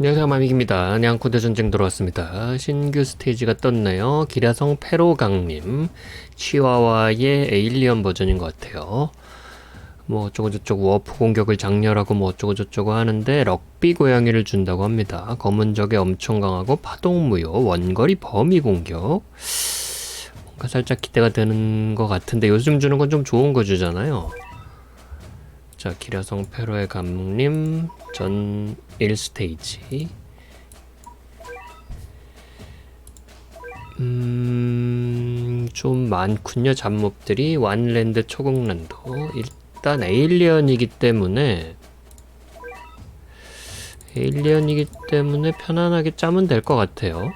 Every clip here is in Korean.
안녕하세요 마믹입니다. 냥코대 전쟁 들어왔습니다. 신규 스테이지가 떴네요. 기라성 페로강님 치와와의 에일리언 버전인 것 같아요. 뭐 어쩌고저쩌고 워프 공격을 장렬하고 뭐 어쩌고저쩌고 하는데 럭비 고양이를 준다고 합니다. 검은 적에 엄청 강하고 파동무효 원거리 범위 공격 뭔가 살짝 기대가 되는 것 같은데 요즘 주는 건 좀 좋은 거 주잖아요. 자, 기라성 페로의 감독님 전 1스테이지. 음, 좀 많군요. 잡몹들이 완랜드 초공란도. 일단 에일리언이기 때문에 에일리언이기 때문에 편안하게 짜면 될 것 같아요.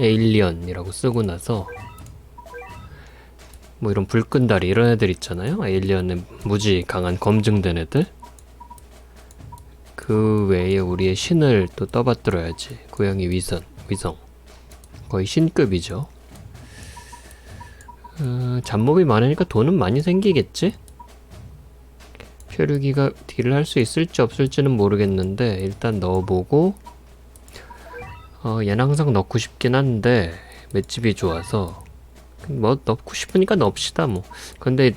에일리언이라고 쓰고 나서 뭐 이런 불끈다리 이런 애들 있잖아요. 에일리언의 무지 강한 검증된 애들. 그 외에 우리의 신을 또 떠받들어야지. 고양이 위선, 위성. 거의 신급이죠. 어, 잡몹이 많으니까 돈은 많이 생기겠지? 표류기가 딜을 할 수 있을지 없을지는 모르겠는데 일단 넣어보고 어, 얘는 항상 넣고 싶긴 한데 맷집이 좋아서 뭐 넣고 싶으니까 넣읍시다 뭐 근데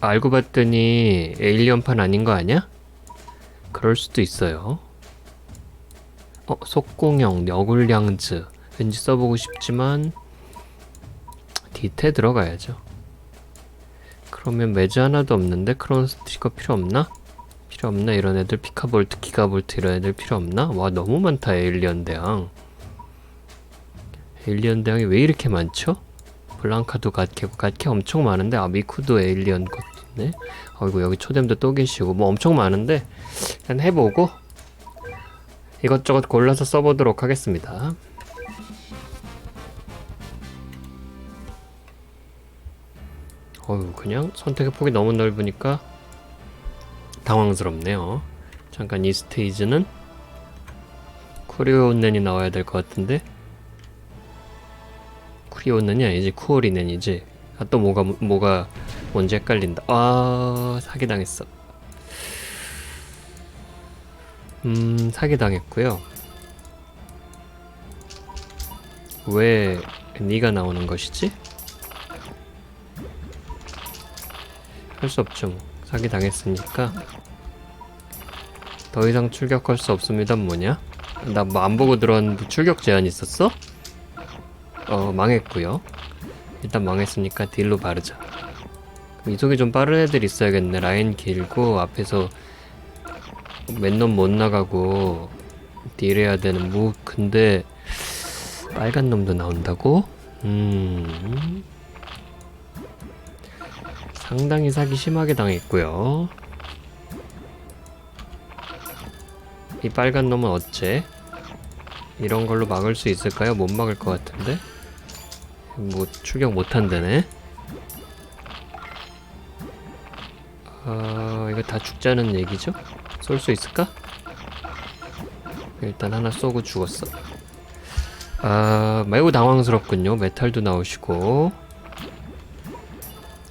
알고 봤더니 에일리언판 아닌 거 아니야? 그럴 수도 있어요 어 속공형 너굴량즈 왠지 써보고 싶지만 디테 들어가야죠 그러면 매즈 하나도 없는데 크론 스티커 필요 없나? 필요 없나 이런 애들 피카볼트 기가볼트 이런 애들 필요 없나? 와 너무 많다 에일리언 대항 에일리언 대항이 왜 이렇게 많죠? 블랑카도 갓케고 갓케 엄청 많은데 아 미쿠도 에일리언 것 있네. 어이구 여기 초dem도 또 계시고 뭐 엄청 많은데 그냥 해보고 이것저것 골라서 써보도록 하겠습니다. 어휴 그냥 선택의 폭이 너무 넓으니까 당황스럽네요. 잠깐 이 스테이지는 쿠리오넨이 나와야 될 것 같은데 쿠리오넨이 아니지 쿠오리넨이지 아 또 뭐가 뭐가 뭔지 헷갈린다. 아 사기당했어. 음 사기당했고요. 왜 네가 나오는 것이지? 할 수 없죠 뭐. 사기당했으니까. 더 이상 출격할 수 없습니다 뭐냐? 나 뭐 안 보고 들어왔는데 출격 제한 있었어? 어 망했고요 일단 망했으니까 딜로 바르자 이속이 좀 빠른 애들 있어야겠네 라인 길고 앞에서 맨놈 못 나가고 딜해야 되는 무 근데 빨간 놈도 나온다고? 음 상당히 사기 심하게 당했고요 이 빨간 놈은 어째? 이런 걸로 막을 수 있을까요? 못 막을 것 같은데? 뭐 출격 못한다네? 아 이거 다 죽자는 얘기죠? 쏠 수 있을까? 일단 하나 쏘고 죽었어 아 매우 당황스럽군요 메탈도 나오시고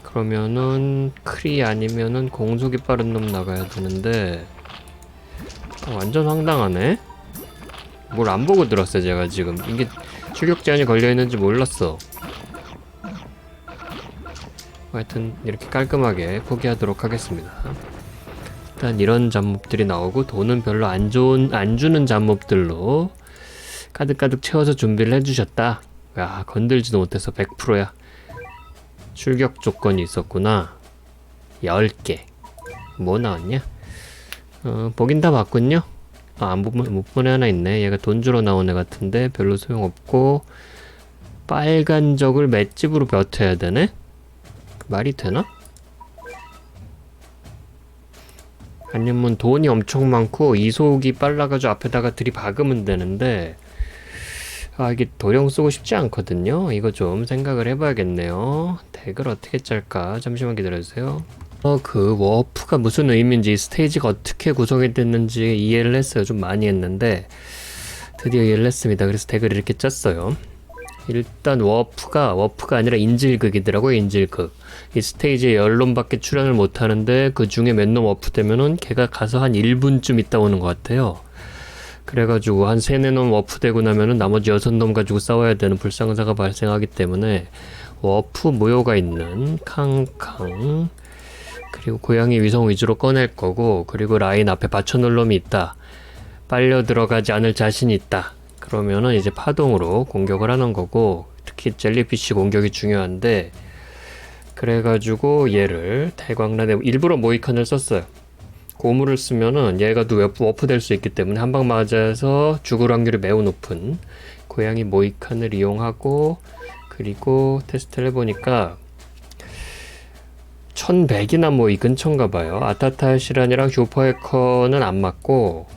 그러면은 크리 아니면은 공속이 빠른 놈 나가야 되는데 아, 완전 황당하네 뭘 안 보고 들었어 제가 지금 이게 출격 제한이 걸려 있는지 몰랐어 하여튼 이렇게 깔끔하게 포기하도록 하겠습니다. 일단 이런 잡몹들이 나오고 돈은 별로 안 좋은 안 주는 잡몹들로 가득가득 채워서 준비를 해주셨다. 야 건들지도 못해서 100%야. 출격 조건이 있었구나. 10개. 뭐 나왔냐? 어, 보긴 다 봤군요. 아, 안 보면 못 보내 하나 있네. 얘가 돈 주러 나온 애 같은데 별로 소용없고 빨간 적을 맷집으로 벼텨야 되네. 말이 되나? 아니면 돈이 엄청 많고 이속이 빨라가지고 앞에다가 들이박으면 되는데 아 이게 도령 쓰고 싶지 않거든요. 이거 좀 생각을 해봐야겠네요. 덱을 어떻게 짤까? 잠시만 기다려주세요. 어, 그 워프가 무슨 의미인지 스테이지가 어떻게 구성이 됐는지 이해를 했어요. 좀 많이 했는데 드디어 이해를 했습니다. 그래서 덱을 이렇게 짰어요. 일단 워프가 워프가 아니라 인질극이더라고요. 인질극. 이 스테이지에 열놈밖에 출연을 못 하는데 그 중에 몇 놈 워프 되면은 걔가 가서 한 1분쯤 있다 오는 것 같아요. 그래가지고 한 세네 놈 워프 되고 나면은 나머지 여섯 놈 가지고 싸워야 되는 불상사가 발생하기 때문에 워프 무효가 있는 캉캉 그리고 고양이 위성 위주로 꺼낼 거고 그리고 라인 앞에 받쳐놓을 놈이 있다 빨려 들어가지 않을 자신이 있다 그러면은 이제 파동으로 공격을 하는 거고 특히 젤리피쉬 공격이 중요한데 그래가지고 얘를 대광란에 일부러 모이칸을 썼어요 고무를 쓰면은 얘가 또 워프, 워프 될수 있기 때문에 한 방 맞아서 죽을 확률이 매우 높은 고양이 모이칸을 이용하고 그리고 테스트를 해보니까 1100이나 뭐 이 근처인가 봐요. 아타타 시란이랑 휴퍼해커는 안 맞고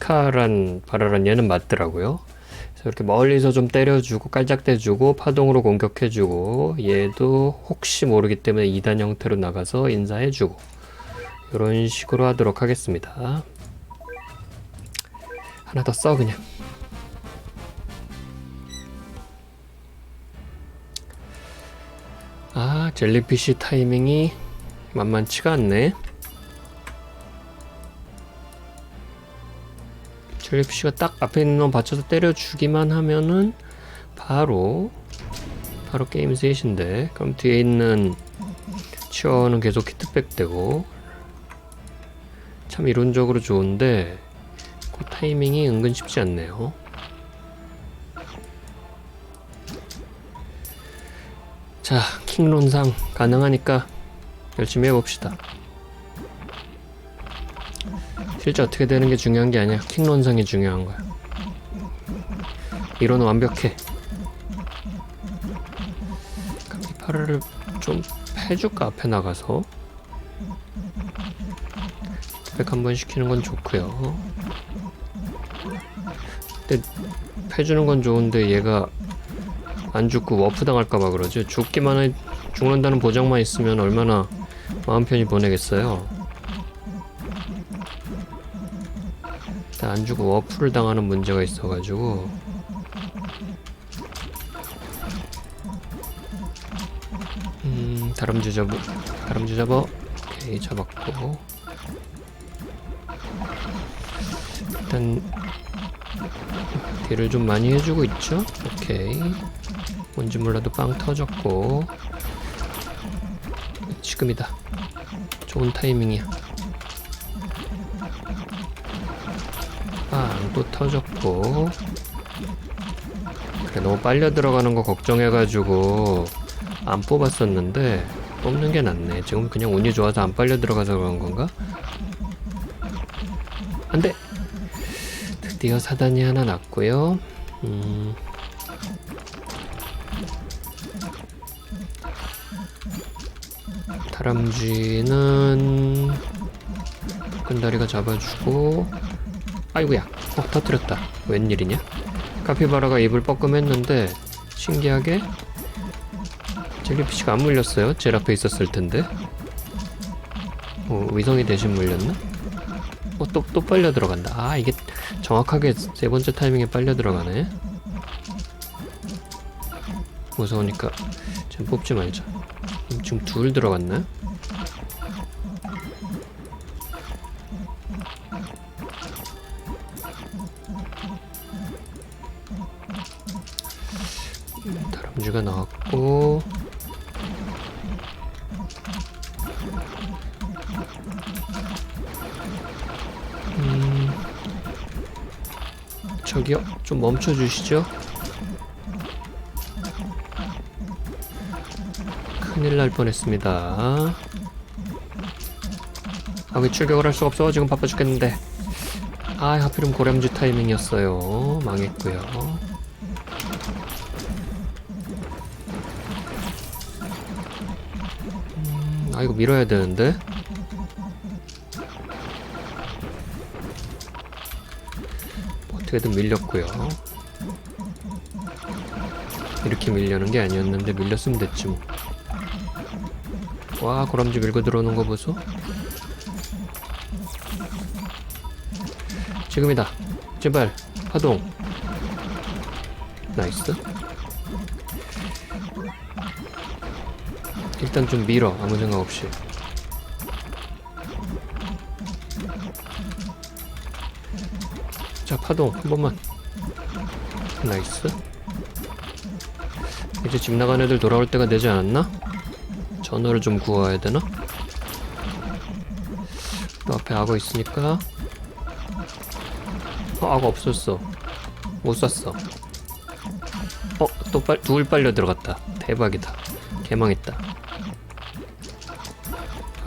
피카란 바라란 얘는 맞더라고요. 그래서 이렇게 멀리서 좀 때려주고 깔짝대주고 파동으로 공격해주고 얘도 혹시 모르기 때문에 2단 형태로 나가서 인사해주고 이런 식으로 하도록 하겠습니다. 하나 더 써 그냥. 아 젤리피쉬 타이밍이 만만치가 않네. 젤리피쉬가 딱 앞에 있는 놈 받쳐서 때려주기만 하면은 바로 바로 게임 셋인데 그럼 뒤에 있는 치어는 계속 히트백 되고 참 이론적으로 좋은데 그 타이밍이 은근 쉽지 않네요. 자, 킹론상 가능하니까 열심히 해봅시다. 실제 어떻게 되는 게 중요한 게 아니야. 킹론상이 중요한 거야. 이론은 완벽해. 카피파라를 좀 해줄까 앞에 나가서 백 한번 시키는 건 좋고요. 근데 해주는 건 좋은데 얘가 안 죽고 워프 당할까봐 그러지. 죽기만 해 죽는다는 보장만 있으면 얼마나 마음 편히 보내겠어요. 안 죽고 워프를 당하는 문제가 있어가지고. 음 다람쥐 잡어 다람쥐 잡어 오케이 잡았고. 일단 딜을 좀 많이 해주고 있죠? 오케이. 뭔지 몰라도 빵 터졌고. 지금이다. 좋은 타이밍이야 빵또 터졌고. 그래 너무 빨려 들어가는 거 걱정해가지고 안 뽑았었는데 뽑는 게 낫네. 지금 그냥 운이 좋아서 안 빨려 들어가서 그런 건가? 안돼. 드디어 사단이 하나 났고요. 음. 다람쥐는 끈다리가 잡아주고 아이고야 어 터뜨렸다 웬일이냐 카피바라가 입을 뻐끔했는데 신기하게 젤리피쉬가 안 물렸어요 제일 앞에 있었을 텐데 어, 위성이 대신 물렸나? 어, 또, 또 빨려 들어간다. 아, 이게 정확하게 세 번째 타이밍에 빨려 들어가네. 무서우니까 지금 뽑지 말자. 지금 둘 들어갔나? 렌즈가 나왔고. 음, 저기요 좀 멈춰 주시죠. 큰일 날 뻔했습니다. 아왜 출격을 할 수가 없어 지금 바빠 죽겠는데. 아 하필이면 고렴주 타이밍이었어요. 망했고요. 아 이거 밀어야 되는데. 어떻게든 밀렸고요. 이렇게 밀려는 게 아니었는데 밀렸으면 됐지 뭐. 와 고람쥐 밀고 들어오는 거 보소. 지금이다. 제발 파동. 나이스 일단 좀 밀어 아무 생각 없이. 자 파동 한 번만. 나이스. 이제 집 나간 애들 돌아올 때가 되지 않았나? 전어를 좀 구워야 되나? 또 앞에 악어 있으니까. 어 악어 없었어. 못 쐈어. 어또 빨, 둘 빨려 들어갔다. 대박이다. 개망했다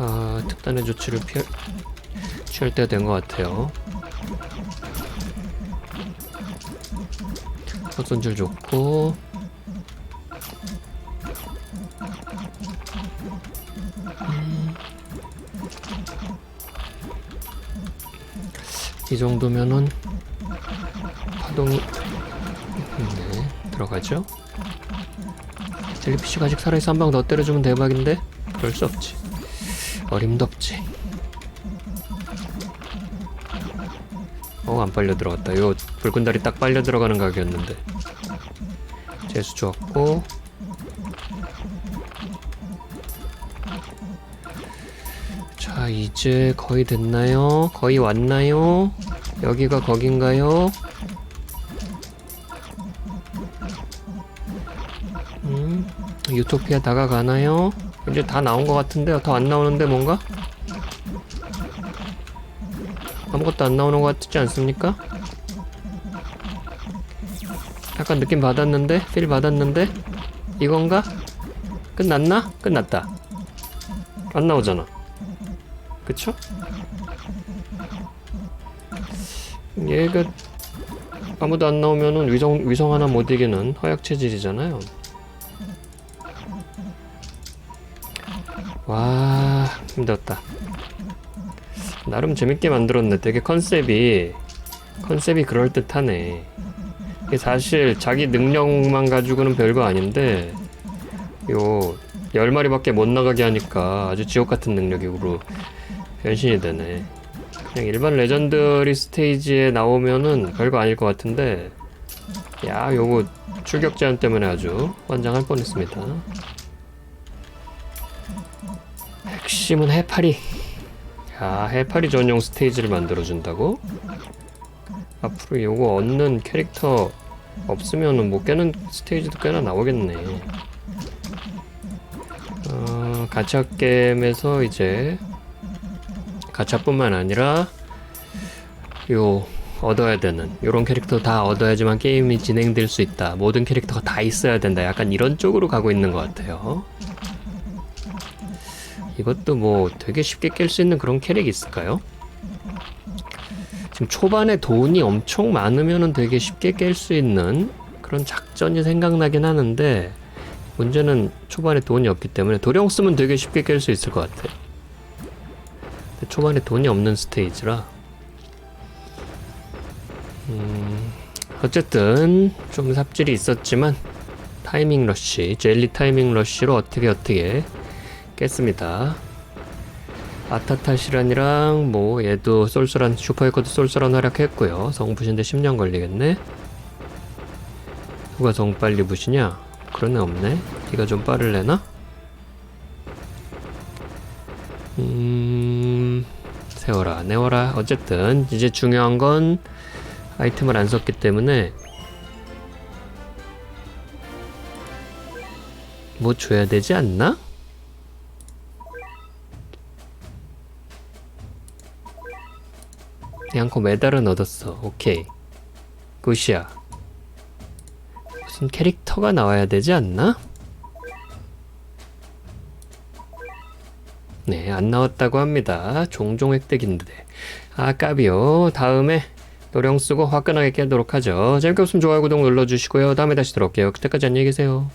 아 특단의 조치를 피할 취할 때가 된 것 같아요. 헛손질 좋고. 이 정도면은 파동이 네. 들어가죠? 젤리피쉬가 아직 살아있어. 한 방 더 때려주면 대박인데? 그럴 수 없지 어림도 없지 어 안 빨려 들어갔다 요 붉은 달이 딱 빨려 들어가는 각이었는데 재수 좋았고 자 이제 거의 됐나요? 거의 왔나요? 여기가 거긴가요? 음, 유토피아 다가가나요? 이제 다 나온 것 같은데 더안 나오는데 뭔가? 아무것도 안 나오는 것 같지 않습니까? 약간 느낌 받았는데? 필 받았는데? 이건가? 끝났나? 끝났다. 안 나오잖아. 그쵸? 얘가 아무도 안 나오면은 위성 위성 하나 못 이기는 허약 체질이잖아요. 와 힘들었다. 나름 재밌게 만들었네. 되게 컨셉이 컨셉이 그럴 듯하네. 이게 사실 자기 능력만 가지고는 별거 아닌데 요열 마리밖에 못 나가게 하니까 아주 지옥 같은 능력으로 변신이 되네. 그냥 일반 레전드리 스테이지에 나오면은 별거 아닐 것 같은데 야 요거 출격 제한 때문에 아주 환장할 뻔했습니다. 핵심은 해파리. 야 해파리 전용 스테이지를 만들어준다고? 앞으로 요거 얻는 캐릭터 없으면은 못 깨는 스테이지도 꽤나 나오겠네. 어, 가챠 게임에서 이제 가챠뿐만 아니라 요 얻어야 되는 요런 캐릭터 다 얻어야지만 게임이 진행될 수 있다. 모든 캐릭터가 다 있어야 된다. 약간 이런 쪽으로 가고 있는 것 같아요. 이것도 뭐 되게 쉽게 깰 수 있는 그런 캐릭이 있을까요? 지금 초반에 돈이 엄청 많으면은 되게 쉽게 깰 수 있는 그런 작전이 생각나긴 하는데 문제는 초반에 돈이 없기 때문에 도령 쓰면 되게 쉽게 깰 수 있을 것 같아요. 근데 초반에 돈이 없는 스테이지라 음, 어쨌든 좀 삽질이 있었지만 타이밍 러쉬, 젤리 타이밍 러쉬로 어떻게 어떻게 깼습니다. 아타타시란이랑 뭐 얘도 쏠쏠한 슈퍼에커도 쏠쏠한 활약했고요. 성 부신데 10년 걸리겠네. 누가 정 빨리 부시냐? 그런 애 없네. 네가 좀 빠를래나? 음... 세워라 내워라 어쨌든 이제 중요한 건 아이템을 안 썼기 때문에 뭐 줘야 되지 않나? 양코 메달은 얻었어. 오케이. 굿이야. 무슨 캐릭터가 나와야 되지 않나? 네, 안 나왔다고 합니다. 종종 획득인데. 아, 까비요. 다음에 노령 쓰고 화끈하게 깨도록 하죠. 재밌게 봤으면 좋아요, 구독 눌러주시고요. 다음에 다시 들어올게요. 그때까지 안녕히 계세요.